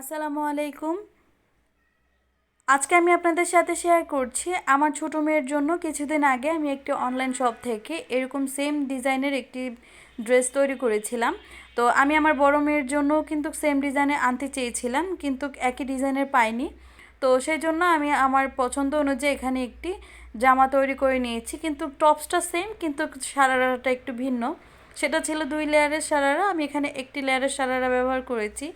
আসসালামু আলাইকুম। আজকে আমি আপনাদের সাথে শেয়ার করছি আমার ছোটো মেয়ের জন্য কিছুদিন আগে আমি একটি অনলাইন শপ থেকে এরকম সেম ডিজাইনের একটি ড্রেস তৈরি করেছিলাম। তো আমি আমার বড় মেয়ের জন্য কিন্তু সেম ডিজাইনে আনতে চেয়েছিলাম কিন্তু একই ডিজাইনের পাইনি। তো সেই জন্য আমি আমার পছন্দ অনুযায়ী এখানে একটি জামা তৈরি করে নিয়েছি কিন্তু টপসটা সেম কিন্তু সারারাটা একটু ভিন্ন। সেটা ছিল দুই লেয়ারের সারারা, আমি এখানে একটি লেয়ারের সারারা ব্যবহার করেছি।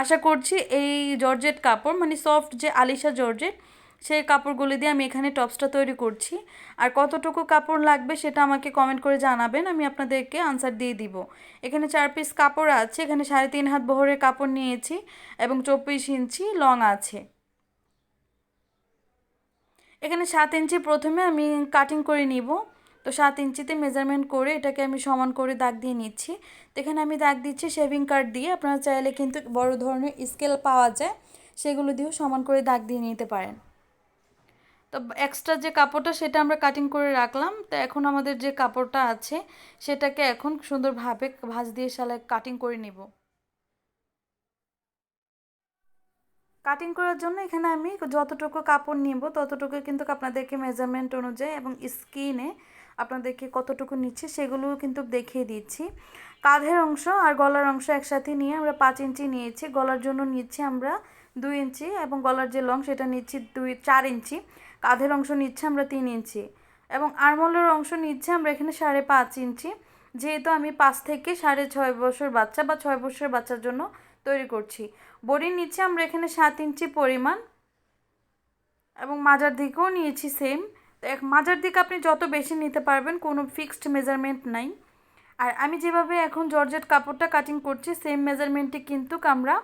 আশা করছি এই জর্জেট কাপড় মানে সফট যে আলিশা জর্জেট, সেই কাপড়গুলি দিয়ে আমি এখানে টপসটা তৈরি করছি। আর কতটুকু কাপড় লাগবে সেটা আমাকে কমেন্ট করে জানাবেন, আমি আপনাদেরকে আনসার দিয়ে দিব। এখানে চার পিস কাপড় আছে, এখানে সাড়ে তিন হাত বহরের কাপড় নিয়েছি এবং চব্বিশ ইঞ্চি লং আছে। এখানে সাত ইঞ্চি প্রথমে আমি কাটিং করে নিব। তো সাত ইঞ্চিতে মেজারমেন্ট করে এটাকে আমি সমান করে দাগ দিয়ে নিচ্ছি। তো এখানে আমি দাগ দিচ্ছি শেভিং কার্ড দিয়ে। আপনারা চাইলে কিন্তু বড় ধরনের স্কেল পাওয়া যায়, সেগুলো দিয়েও সমান করে দাগ দিয়ে নিতে পারেন। তো এক্সট্রা যে কাপড়টা সেটা আমরা কাটিং করে রাখলাম। তো এখন আমাদের যে কাপড়টা আছে, সেটাকে এখন সুন্দরভাবে ভাঁজ দিয়ে সালে কাটিং করে নিব। কাটিং করার জন্য এখানে আমি যতটুকু কাপড় নিব, ততটুকু কিন্তু আপনাদেরকে মেজারমেন্ট অনুযায়ী এবং স্কিনে আপনাদেরকে কতটুকু নিচ্ছে সেগুলো কিন্তু দেখিয়ে দিচ্ছি। কাঁধের অংশ আর গলার অংশ একসাথে নিয়ে আমরা পাঁচ ইঞ্চি নিয়েছি। গলার জন্য নিচ্ছি আমরা দুই ইঞ্চি এবং গলার যে লং সেটা নিচ্ছি দুই, চার ইঞ্চি। কাঁধের অংশ নিচ্ছে আমরা তিন ইঞ্চি এবং আরমলের অংশ নিচ্ছে আমরা এখানে সাড়ে পাঁচ ইঞ্চি। যেহেতু আমি পাঁচ থেকে সাড়ে ছয় বছর বাচ্চা বা ছয় বছরের বাচ্চার জন্য তৈরি করছি। বডি নিচ্ছে আমরা এখানে সাত ইঞ্চি পরিমাণ এবং মাজার দিকেও নিয়েছি সেম। এক মাজার দিকে আপনি যত বেশি নিতে পারবেন, কোনো ফিক্সড মেজারমেন্ট নাই। আর আমি যেভাবে এখন জর্জেট কাপড়টা কাটিং করছি সেম মেজারমেন্টে কিন্তু আমরা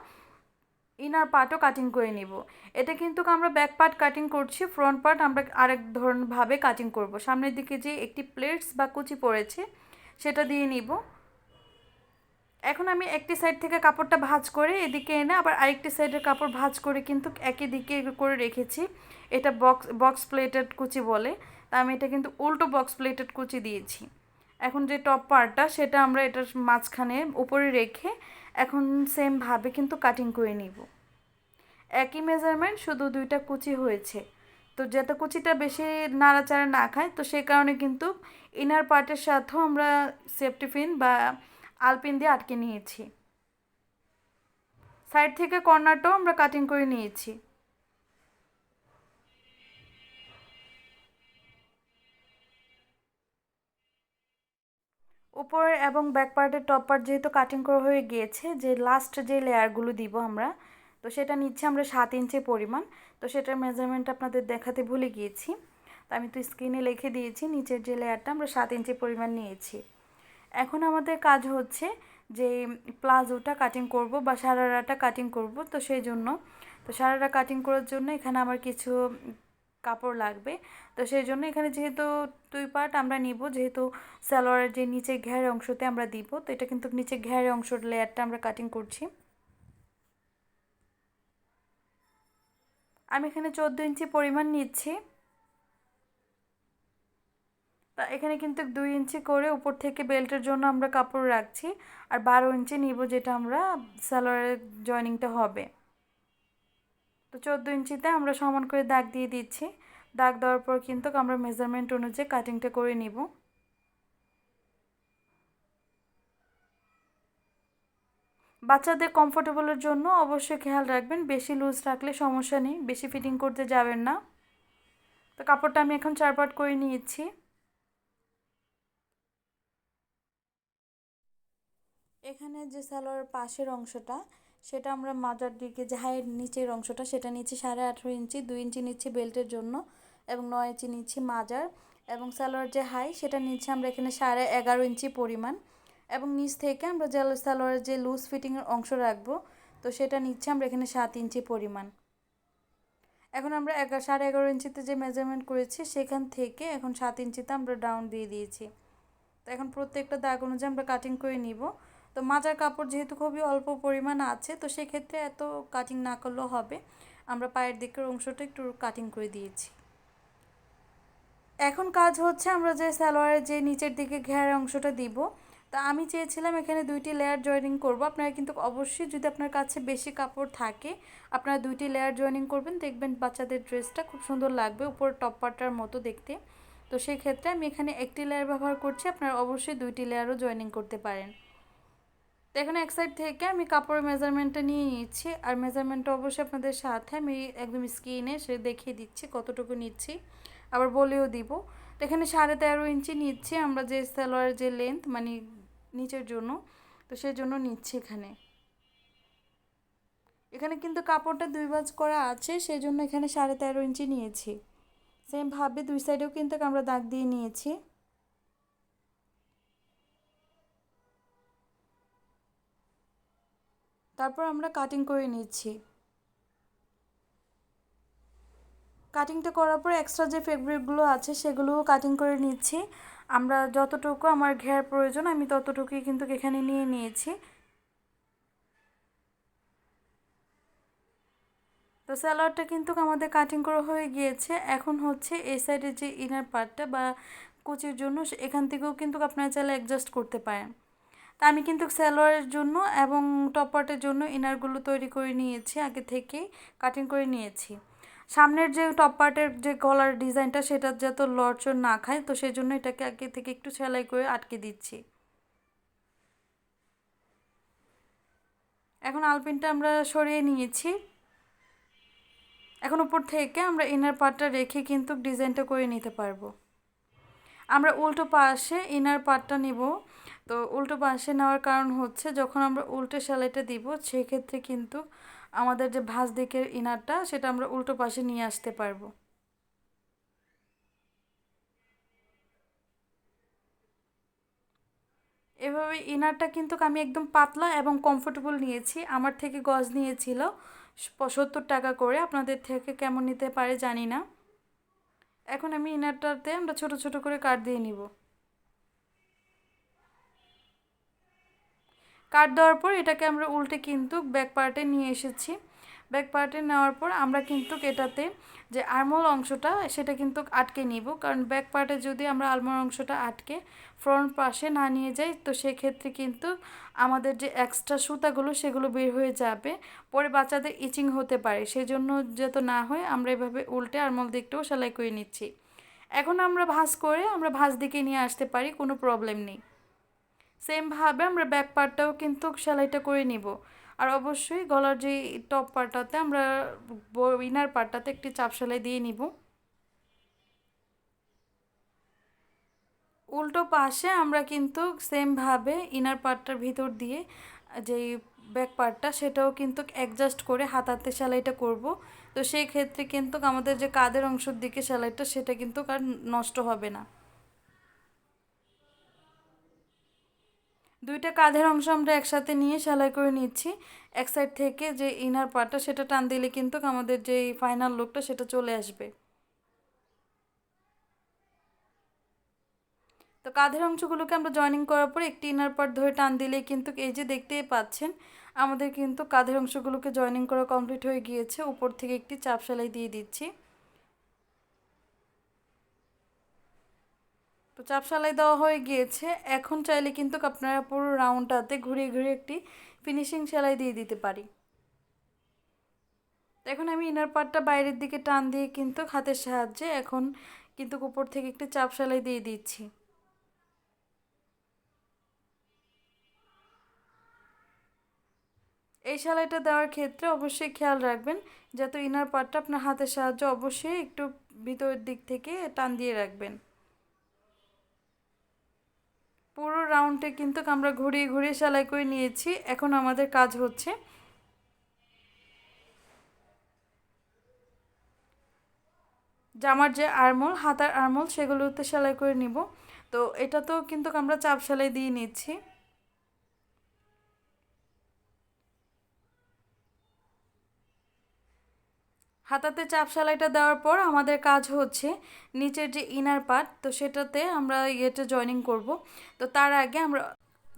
ইনার পার্টও কাটিং করে নিব। এটা কিন্তু আমরা ব্যাক পার্ট কাটিং করছি ফ্রন্ট পার্ট আমরা আরেক ধরনভাবে কাটিং করব। সামনের দিকে যে একটি প্লেটস বা কুচি পড়েছে, সেটা দিয়ে নিব। এখন আমি একটি সাইড থেকে কাপড়টা ভাঁজ করে এদিকে এনে আবার আরেকটি সাইডের কাপড় ভাঁজ করে কিন্তু একই দিকে করে রেখেছি। এটা বক্স বক্স প্লেটেড কুচি বলে। তা আমি এটা কিন্তু উল্টো বক্স প্লেটেড কুচি দিয়েছি। এখন যে টপ পার্টটা সেটা আমরা এটার মাঝখানে উপরে রেখে এখন সেমভাবে কিন্তু কাটিং করে নিব। একই মেজারমেন্ট শুধু দুইটা কুচি হয়েছে। তো যাতে কুচিটা বেশি নাড়াচাড়া না খায়, তো সেই কারণে কিন্তু ইনার পার্টের সাথেও আমরা সেফটি পিন বা আলপিন দিয়ে আটকে নিয়েছি। সাইড থেকে কর্নারটাও আমরা কাটিং করে নিয়েছি। উপরে এবং ব্যাক পার্টের টপ পার্ট যেহেতু কাটিং করা হয়ে গিয়েছে, যে লাস্ট যে লেয়ারগুলো দিব আমরা, তো সেটা নিচ্ছে আমরা সাত ইঞ্চি পরিমাণ। তো সেটার মেজারমেন্ট আপনাদের দেখাতে ভুলে গিয়েছি। তো আমি তো স্ক্রিনে লিখে দিয়েছি, নিচের যে লেয়ারটা আমরা সাত ইঞ্চি পরিমাণ নিয়েছি। এখন আমাদের কাজ হচ্ছে যে প্লাজোটা কাটিং করব বা সারারাটা কাটিং করব, তো সেই জন্য। তো সারারা কাটিং করার জন্য এখানে আমার কিছু কাপড় লাগবে। তো সেই জন্য এখানে যেহেতু দুই পার্ট আমরা নিব, যেহেতু সালোয়ারের যে নিচে ঘের অংশতে আমরা দিব, তো এটা কিন্তু নিচে ঘের অংশের লেয়ারটা আমরা কাটিং করছি। আমি এখানে চোদ্দ ইঞ্চি পরিমাণ নিচ্ছি। তা এখানে কিন্তু দুই ইঞ্চি করে উপর থেকে বেল্টের জন্য আমরা কাপড় রাখছি, আর বারো ইঞ্চি নিব যেটা আমরা সালোয়ারের জয়নিংটা হবে। তো চোদ্দ ইঞ্চিতে আমরা সমান করে দাগ দিয়ে দিচ্ছি। দাগ দেওয়ার পর কিন্তু আমরা মেজারমেন্ট অনুযায়ী কাটিংটা করে নিব। বাচ্চাদের কমফোর্টেবলের জন্য অবশ্যই খেয়াল রাখবেন, বেশি লুজ রাখলে সমস্যা নেই, বেশি ফিটিং করতে যাবেন না। তো কাপড়টা আমি এখন চার পাট করে নিয়েছি। এখানে যে সালোয়ার পাশের অংশটা, সেটা আমরা মাজার দিকে যে নিচের অংশটা, সেটা নিচ্ছি সাড়ে আঠেরো ইঞ্চি, দুই ইঞ্চি নিচ্ছি বেল্টের জন্য এবং নয় ইঞ্চি নিচ্ছি মাজার এবং সালোয়ার যে হাই, সেটা নিচ্ছি আমরা এখানে সাড়ে এগারো ইঞ্চি পরিমাণ এবং নিচ থেকে আমরা যে সালোয়ারের যে লুজ ফিটিংয়ের অংশ রাখব, তো সেটা নিচ্ছি আমরা এখানে সাত ইঞ্চি পরিমাণ। এখন আমরা এগারো সাড়ে এগারো ইঞ্চিতে যে মেজারমেন্ট করেছি, সেখান থেকে এখন সাত ইঞ্চিতে আমরা ডাউন দিয়ে দিয়েছি। তো এখন প্রত্যেকটা দাগ অনুযায়ী আমরা কাটিং করে নিব। তো মাজার কাপড় যেহেতু খুবই অল্প পরিমাণ আছে, তো সেক্ষেত্রে এত কাটিং না করলেও হবে। আমরা পায়ের দিকের অংশটা একটু কাটিং করে দিয়েছি। এখন কাজ হচ্ছে আমরা যে সালোয়ারের যে নিচের দিকে ঘের অংশটা দিব। তা আমি চেয়েছিলাম এখানে দুইটি লেয়ার জয়েনিং করব। আপনারা কিন্তু অবশ্যই যদি আপনার কাছে বেশি কাপড় থাকে, আপনারা দুইটি লেয়ার জয়েনিং করবেন। দেখবেন বাচ্চাদের ড্রেসটা খুব সুন্দর লাগবে উপর টপ পাটার মতো দেখতে। তো সেই ক্ষেত্রে আমি এখানে একটি লেয়ার ব্যবহার করছি। আপনারা অবশ্যই দুইটি লেয়ারও জয়েনিং করতে পারেন। তো এখানে এক সাইড থেকে আমি কাপড়ের মেজারমেন্টটা নিয়ে নিচ্ছি। আর মেজারমেন্টটা অবশ্যই আপনাদের সাথে আমি একদম স্ক্রিনে সে দেখিয়ে দিচ্ছি কতটুকু নিচ্ছি। আবার বলেও দিব। তো এখানে সাড়ে তেরো ইঞ্চি নিচ্ছি আমরা যে সালোয়ারের যে লেন্থ মানে নিচের জন্য। তো সেই জন্য নিচ্ছি এখানে। এখানে কিন্তু কাপড়টা দুই বাজ করা আছে, সেই জন্য এখানে সাড়ে তেরো ইঞ্চি নিয়েছি। সেমভাবে দুই সাইডেও কিন্তু আমরা দাগ দিয়ে নিয়েছি। তারপর আমরা কাটিং করে নিচ্ছি। কাটিংটা করার পর এক্সট্রা যে ফেব্রিকগুলো আছে সেগুলোও কাটিং করে নিচ্ছি। আমরা যতটুকু আমার ঘের প্রয়োজন, আমি ততটুকুই কিন্তু এখানে নিয়ে নিয়েছি। তো স্যালোয়ারটা কিন্তু আমাদের কাটিং করা হয়ে গিয়েছে। এখন হচ্ছে এই সাইডের যে ইনার পার্টটা বা কুচির জন্য, এখান থেকেও কিন্তু আপনারা চাইলে অ্যাডজাস্ট করতে পারেন। তা আমি কিন্তু স্যালোয়ারের জন্য এবং টপ পার্টের জন্য ইনারগুলো তৈরি করে নিয়েছি, আগে থেকেই কাটিং করে নিয়েছি। সামনের যে টপ পার্টের যে গলার ডিজাইনটা সেটা যাতে লড়চড় না খায়, তো সেই জন্য এটাকে আগে থেকে একটু সেলাই করে আটকে দিচ্ছি। এখন আলপিনটা আমরা সরিয়ে নিয়েছি। এখন উপর থেকে আমরা ইনার পার্টটা রেখে কিন্তু ডিজাইনটা করে নিতে পারব। আমরা উল্টো পাশে ইনার পার্টটা নিব। তো উল্টো পাশে নেওয়ার কারণ হচ্ছে যখন আমরা উল্টো সেলাইটা দিব, সেক্ষেত্রে কিন্তু আমাদের যে ভাঁজ দিকের ইনারটা, সেটা আমরা উল্টো পাশে নিয়ে আসতে পারব। এভাবে ইনারটা কিন্তু আমি একদম পাতলা এবং কমফোর্টেবল নিয়েছি। আমার থেকে গজ নিয়েছিল সত্তর টাকা করে। আপনাদের থেকে কেমন নিতে পারে জানি না। এখন আমি ইনারটাতে আমরা ছোট ছোট করে কাট দিয়ে নিব। কাট দেওয়ার পর এটাকে আমরা উল্টে কিন্তু ব্যাক পার্টে নিয়ে এসেছি। ব্যাক পার্টে নেওয়ার পর আমরা কিন্তু এটাতে যে আর্মল অংশটা, সেটা কিন্তু আটকে নিব। কারণ ব্যাক পার্টে যদি আমরা আর্মল অংশটা আটকে ফ্রন্ট পাশে না নিয়ে যাই, তো সেক্ষেত্রে কিন্তু আমাদের যে এক্সট্রা সুতাগুলো, সেগুলো বের হয়ে যাবে। পরে বাচ্চাদের ইচিং হতে পারে। সেই জন্য যাতে না হয়, আমরা এভাবে উল্টে আর্মল দিকটাও সেলাই করে নিচ্ছি। এখন আমরা ভাঁজ করে আমরা ভাঁজ দিকে নিয়ে আসতে পারি, কোনো প্রবলেম নেই। সেমভাবে আমরা ব্যাক পার্টটাও কিন্তু সেলাইটা করে নিব। আর অবশ্যই গলার যে টপ পার্টটাতে আমরা ইনার পার্টটাতে একটি চাপ সেলাই দিয়ে নিব। উল্টো পাশে আমরা কিন্তু সেমভাবে ইনার পার্টটার ভিতর দিয়ে যেই ব্যাক পার্টটা সেটাও কিন্তু অ্যাডজাস্ট করে হাতাতে সেলাইটা করব। তো সেই ক্ষেত্রে কিন্তু আমাদের যে কাদের অংশের দিকে সেলাইটা, সেটা কিন্তু আর নষ্ট হবে না। দুইটা কাঁধের অংশ আমরা একসাথে নিয়ে সেলাই করে নিচ্ছি। এক সাইড থেকে যে ইনার পার্টটা সেটা টান দিলে কিন্তু আমাদের যে ফাইনাল লুকটা সেটা চলে আসবে। তো কাঁধের অংশগুলোকে আমরা জয়েনিং করার পর একটি ইনার পার্ট ধরে টান দিলে কিন্তু এই যে দেখতেই পাচ্ছেন, আমাদের কিন্তু কাঁধের অংশগুলোকে জয়েনিং করা কমপ্লিট হয়ে গিয়েছে। উপর থেকে একটি চাপ সেলাই দিয়ে দিচ্ছি। তো চাপ সেলাই দেওয়া হয়ে গিয়েছে। এখন চাইলে কিন্তু আপনারা পুরো রাউন্ডটাতে ঘুরিয়ে ঘুরিয়ে একটি ফিনিশিং সেলাই দিয়ে দিতে পারি। এখন আমি ইনার পার্টটা বাইরের দিকে টান দিয়ে কিন্তু হাতের সাহায্যে এখন কিন্তু উপর থেকে একটি চাপ সেলাই দিয়ে দিচ্ছি। এই সেলাইটা দেওয়ার ক্ষেত্রে অবশ্যই খেয়াল রাখবেন যাতে ইনার পার্টটা আপনার হাতের সাহায্যে অবশ্যই একটু ভিতরের দিক থেকে টান দিয়ে রাখবেন। পুরো রাউন্ডে কিন্তু আমরা ঘুরিয়ে ঘুরিয়ে সেলাই করে নিয়েছি। এখন আমাদের কাজ হচ্ছে জামার যে আরমোল হাতার আরমোল সেগুলোতে সেলাই করে নিব। তো এটা তো কিন্তু আমরা চাপ সেলাই দিয়ে নিচ্ছি। হাতাতে চাপ সেলাইটা দেওয়ার পর আমাদের কাজ হচ্ছে নিচের যে ইনার পার্ট তো সেটাতে আমরা ইয়েটা জয়েনিং করব। তো তার আগে আমরা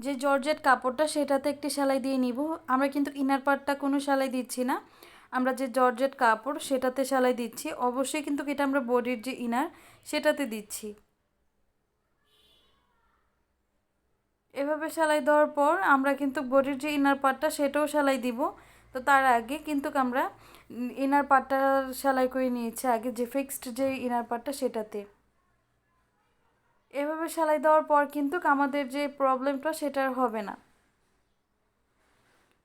যে জর্জেট কাপড়টা সেটাতে একটি সেলাই দিয়ে নিব। আমরা কিন্তু ইনার পার্টটা কোনো সেলাই দিচ্ছি না। আমরা যে জর্জেট কাপড় সেটাতে সেলাই দিচ্ছি। অবশ্যই কিন্তু এটা আমরা বডির যে ইনার সেটাতে দিচ্ছি। এভাবে সেলাই দেওয়ার পর আমরা কিন্তু বডির যে ইনার পার্টটা সেটাও সেলাই দিব। তো তার আগে কিন্তু আমরা ইনার পার্টটা সেলাই করে নিয়েছি আগে যে ফিক্সড যে ইনার পার্টটা সেটাতে। এভাবে সেলাই দেওয়ার পর কিন্তু আমাদের যে প্রবলেমটা সেটা আর হবে না।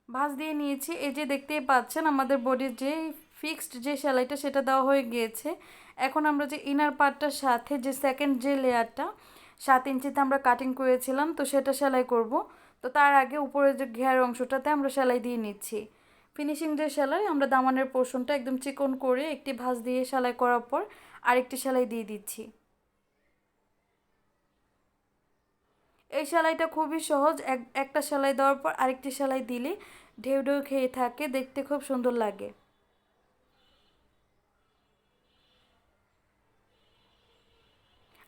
ভাঁজ দিয়ে নিয়েছি, এই যে দেখতেই পাচ্ছেন আমাদের বডির যে ফিক্সড যে সেলাইটা সেটা দেওয়া হয়ে গিয়েছে। এখন আমরা যে ইনার পার্টটার সাথে যে সেকেন্ড যে লেয়ারটা, সাত ইঞ্চিতে আমরা কাটিং করেছিলাম, তো সেটা সেলাই করব। তো তার আগে উপরে যে ঘেয়ার অংশটাতে আমরা সেলাই দিয়ে নিচ্ছি। ফিনিশিং যে সেলাই, আমরা দামানের পোর্শনটা একদম চিকন করে একটি ভাঁজ দিয়ে সেলাই করার পর আরেকটি সেলাই দিয়ে দিচ্ছি। এই সেলাইটা খুবই সহজ, এক, একটা সেলাই দেওয়ার পর আরেকটি সেলাই দিলে ঢেউ ঢেউ খেয়ে থাকে, দেখতে খুব সুন্দর লাগে।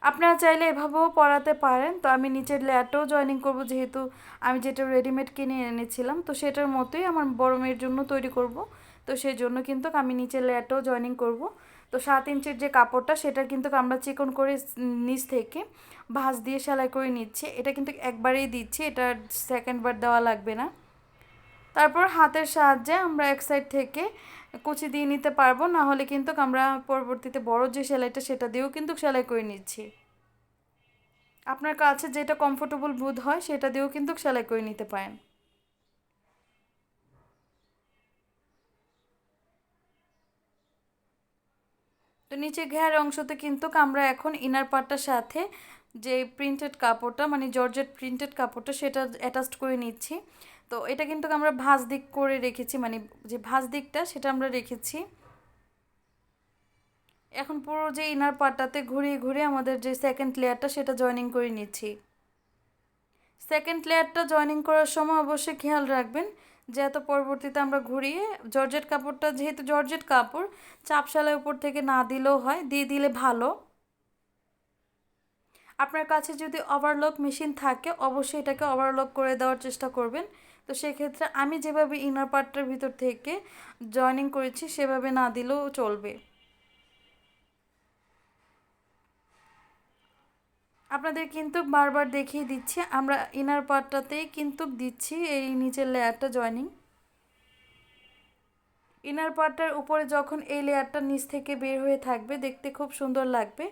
আপনারা চাইলে এভাবেও পরাতে পারেন। তো আমি নিচের লেয়ারটাও জয়েনিং করব যেহেতু আমি যেটা রেডিমেড কিনে এনেছিলাম। তো সেটার মতোই আমার বড় মেয়ের জন্য তৈরি করব। তো সেই জন্য কিন্তু আমি নিচের লেয়ারটাও জয়েনিং করব। তো সাত ইঞ্চির যে কাপড়টা, সেটা কিন্তু আমরা চিকন করে নিচ থেকে ভাঁজ দিয়ে সেলাই করে নিচ্ছি। এটা কিন্তু একবারেই দিচ্ছি, এটা সেকেন্ডবার দেওয়া লাগবে না। তারপর হাতের সাহায্যে আমরা এক সাইড থেকে কুচি দিয়ে নিতে পারব না হলে কিন্তু আমরা পরবর্তীতে বড় যে সেলাইটা সেটা দিয়েও কিন্তু সেলাই করে নিচ্ছি। আপনার কাছে যেটা কমফোর্টেবল বোধ হয় সেটা দিয়েও কিন্তু সেলাই করে নিতে পারেন। তো নিচে ঘের অংশতে কিন্তু আমরা এখন ইনার পার্টটার সাথে যে প্রিন্টেড কাপড়টা মানে জর্জেট প্রিন্টেড কাপড়টা সেটা অ্যাটাচড করে নিচ্ছি। তো এটা কিন্তু আমরা ভাঁজ দিক করে রেখেছি মানে যে ভাঁজ দিকটা সেটা আমরা রেখেছি। এখন পুরো যে ইনার পার্টটাতে ঘুরিয়ে ঘুরিয়ে আমাদের যে সেকেন্ড লেয়ারটা সেটা জয়েনিং করে নিচ্ছি। সেকেন্ড লেয়ারটা জয়েনিং করার সময় অবশ্যই খেয়াল রাখবেন যে এত পরবর্তীতে আমরা ঘুরিয়ে জর্জেট কাপড়টা, যেহেতু জর্জেট কাপড়, চাপশালের উপর থেকে না দিলেও হয়, দিয়ে দিলে ভালো। আপনার কাছে যদি ওভারলক মেশিন থাকে, অবশ্যই এটাকে ওভারলক করে দেওয়ার চেষ্টা করবেন। তো সেক্ষেত্রে আমি যেভাবে ইনার পার্টটার ভিতর থেকে জয়েনিং করেছি, সেভাবে না দিলেও চলবে। আপনাদের কিন্তু বারবার দেখিয়ে দিচ্ছি, আমরা ইনার পার্টটাতেই কিন্তু দিচ্ছি এই নিচের লেয়ারটা জয়েনিং ইনার পার্টটার উপরে যখন এই লেয়ারটা নিচ থেকে বের হয়ে থাকবে, দেখতে খুব সুন্দর লাগবে।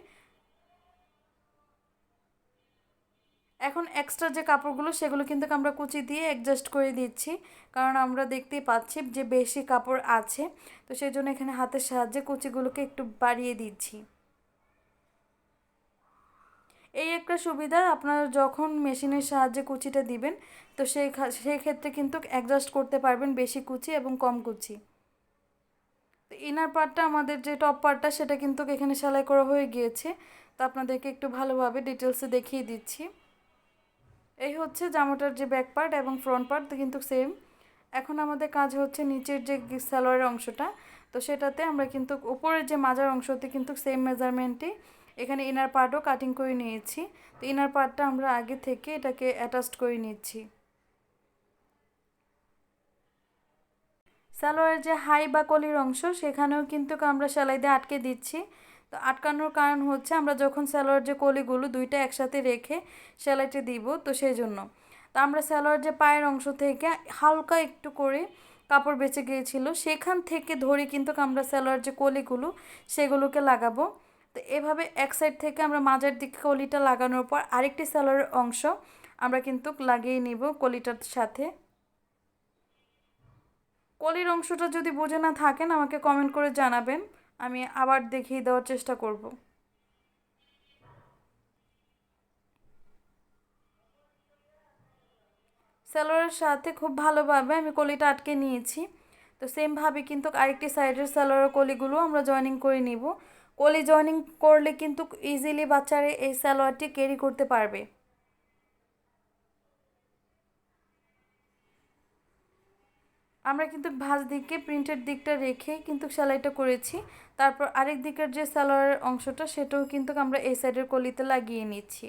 এখন এক্সট্রা যে কাপড়গুলো, সেগুলো কিন্তু আমরা কুচি দিয়ে অ্যাডজাস্ট করে দিচ্ছি। কারণ আমরা দেখতেই পাচ্ছি যে বেশি কাপড় আছে, তো সেই জন্য এখানে হাতের সাহায্যে কুচিগুলোকে একটু বাড়িয়ে দিচ্ছি। এই একটা সুবিধা, আপনারা যখন মেশিনের সাহায্যে কুচিটা দিবেন, তো সেই সেই ক্ষেত্রে কিন্তু অ্যাডজাস্ট করতে পারবেন বেশি কুচি এবং কম কুচি। তো ইনার পার্টটা আমাদের যে টপ পার্টটা সেটা কিন্তু এখানে সেলাই করা হয়ে গিয়েছে। তো আপনাদেরকে একটু ভালোভাবে ডিটেলসে দেখিয়ে দিচ্ছি। এই হচ্ছে জামাটার যে ব্যাক পার্ট এবং ফ্রন্ট পার্ট কিন্তু সেম এখন আমাদের কাজ হচ্ছে নিচের যে সালোয়ারের অংশটা, তো সেটাতে আমরা কিন্তু উপরের যে মাজার অংশতে কিন্তু সেম মেজারমেন্টে এখানে ইনার পার্টও কাটিং করে নিয়েছি, তো ইনার পার্টটা আমরা আগে থেকে এটাকে অ্যাটাচড করে নিচ্ছি। সালোয়ারের যে হাই বা কলির অংশ, সেখানেও কিন্তু আমরা সেলাই দিয়ে আটকে দিচ্ছি। তো আটকানোর কারণ হচ্ছে আমরা যখন সালোয়ার যে কলিগুলো দুইটা একসাথে রেখে সেলাইটা দিব তো সেই জন্য তো আমরা সালোয়ার যে পায়ের অংশ থেকে হালকা একটু করে কাপড় বেঁচে গিয়েছিল, সেখান থেকে ধরে কিন্তু আমরা সালোয়ার যে কলিগুলো সেগুলোকে লাগাবো। তো এভাবে এক সাইড থেকে আমরা মাঝের দিকে কলিটা লাগানোর পর আরেকটি সালোয়ারের অংশ আমরা কিন্তু লাগিয়ে নিব কলিটার সাথে। কলির অংশটা যদি বুঝে না থাকেন আমাকে কমেন্ট করে জানাবেন। আমি আবার দেখিয়ে দেওয়ার চেষ্টা করব। স্যালোয়ারের সাথে খুব ভালোভাবে আমি কলিটা আটকে নিয়েছি। তো সেমভাবে কিন্তু আরেকটি সাইডের স্যালোয়ারের কলিগুলো আমরা জয়েনিং করে নিব। কলি জয়েনিং করলে কিন্তু ইজিলি বাচ্চারা এই সালোয়ারটি ক্যারি করতে পারবে। আমরা কিন্তু ভাঁজ দিকে প্রিন্টের দিকটা রেখে কিন্তু সেলাইটা করেছি। তারপর আরেক দিকের যে সালোয়ারের অংশটা, সেটাও কিন্তু আমরা এই সাইডের কলিতে লাগিয়ে নিচ্ছি।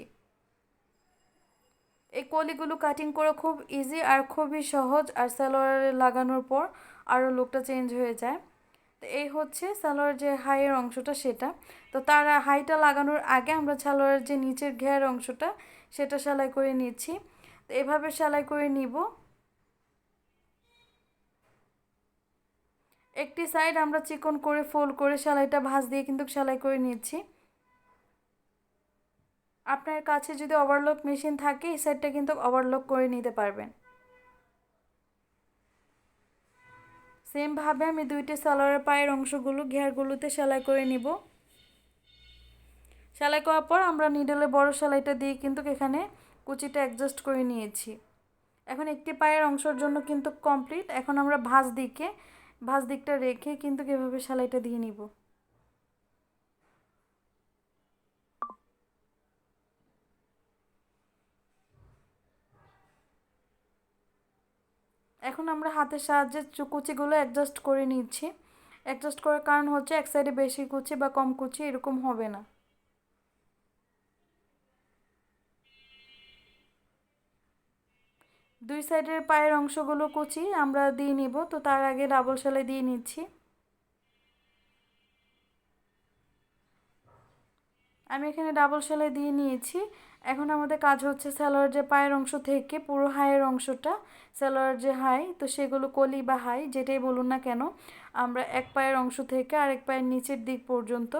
এই কলিগুলো কাটিং করা খুব ইজি আর খুবই সহজ, আর সালোয়ারে লাগানোর পর আরও লুকটা চেঞ্জ হয়ে যায়। তো এই হচ্ছে সালোয়ার যে হাইয়ের অংশটা, সেটা। তো তার হাইটা লাগানোর আগে আমরা সালোয়ারের যে নিচের ঘের অংশটা, সেটা সেলাই করে নিচ্ছি। তো এভাবে সেলাই করে নিব। একটি সাইড আমরা চিকন করে ফোল্ড করে সেলাইটা ভাঁজ দিয়ে কিন্তু সেলাই করে নিচ্ছি। আপনার কাছে যদি ওভারলক মেশিন থাকে, এই সাইডটা কিন্তু ওভারলক করে নিতে পারবেন। সেমভাবে আমি দুইটি সালোয়ারের পায়ের অংশগুলো, ঘেরগুলোতে সেলাই করে নিব। সেলাই করার পর আমরা নিডলে বড় সেলাইটা দিয়ে কিন্তু এখানে কুচিটা অ্যাডজাস্ট করে নিয়েছি। এখন একটি পায়ের অংশের জন্য কিন্তু কমপ্লিট এখন আমরা ভাঁজ দিকে ভাঁজ দিকটা রেখে কিন্তু এভাবে সেলাইটা দিয়ে নিব। এখন আমরা হাতের সাহায্যে কুচিগুলো অ্যাডজাস্ট করে নিচ্ছি। অ্যাডজাস্ট করার কারণ হচ্ছে এক সাইডে বেশি কুচি বা কম কুচি এরকম হবে না। দুই সাইডের পায়ের অংশগুলো কুচি, আমরা দিয়ে নিব। তো তার আগে ডাবল সেলাই দিয়ে নিচ্ছি। আমি এখানে ডাবল সেলাই দিয়ে নিয়েছি। এখন আমাদের কাজ হচ্ছে স্যালোয়ার যে পায়ের অংশ থেকে পুরো হাইয়ের অংশটা, স্যালোয়ার যে হাই, তো সেগুলো কলি বা হাই, যেটাই বলুন না কেন, আমরা এক পায়ের অংশ থেকে আরেক পায়ের নিচের দিক পর্যন্ত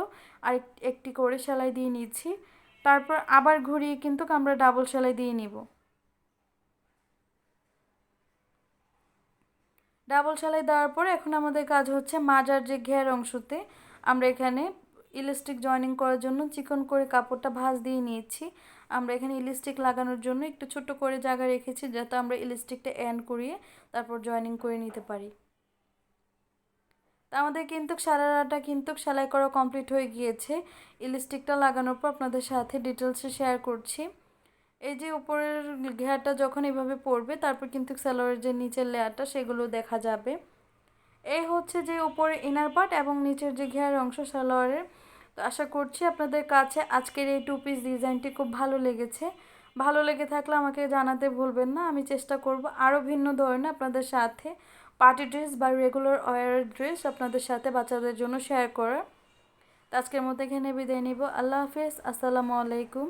আরেক, একটি করে সেলাই দিয়ে নিচ্ছি। তারপর আবার ঘুরিয়ে কিন্তু আমরা ডাবল সেলাই দিয়ে নিব। ডাবল সেলাই দেওয়ার পরে এখন আমাদের কাজ হচ্ছে মাজার যে ঘের অংশতে, আমরা এখানে ইলাস্টিক জয়েনিং করার জন্য চিকন করে কাপড়টা ভাঁজ দিয়ে নিয়েছি। আমরা এখানে ইলাস্টিক লাগানোর জন্য একটু ছোট করে জায়গা রেখেছি যাতে আমরা ইলাস্টিকটা অ্যান্ড করিয়ে তারপর জয়েনিং করে নিতে পারি। তা আমাদের কিন্তু সারারাটা কিন্তু সেলাই করা কমপ্লিট হয়ে গিয়েছে। ইলাস্টিকটা লাগানোর পর আপনাদের সাথে ডিটেলসে শেয়ার করছি। এই যে উপরের ঘেয়ারটা যখন এভাবে পড়বে, তারপর কিন্তু স্যালোয়ারের যে নিচের লেয়ারটা, সেগুলো দেখা যাবে। এই হচ্ছে যে উপরে ইনার পার্ট এবং নিচের যে ঘেয়ার অংশ সালোয়ারের। তো আশা করছি আপনাদের কাছে আজকের এই টু পিস ডিজাইনটি খুব ভালো লেগেছে। ভালো লেগে থাকলে আমাকে জানাতে ভুলবেন না। আমি চেষ্টা করব আরও ভিন্ন ধরনের আপনাদের সাথে পার্টি ড্রেস বা রেগুলার ওয়ার ড্রেস আপনাদের সাথে বাচ্চাদের জন্য শেয়ার করার। আজকের মতো এখানে বিদায় নিব। আল্লাহ হাফেজ। আসসালামু আলাইকুম।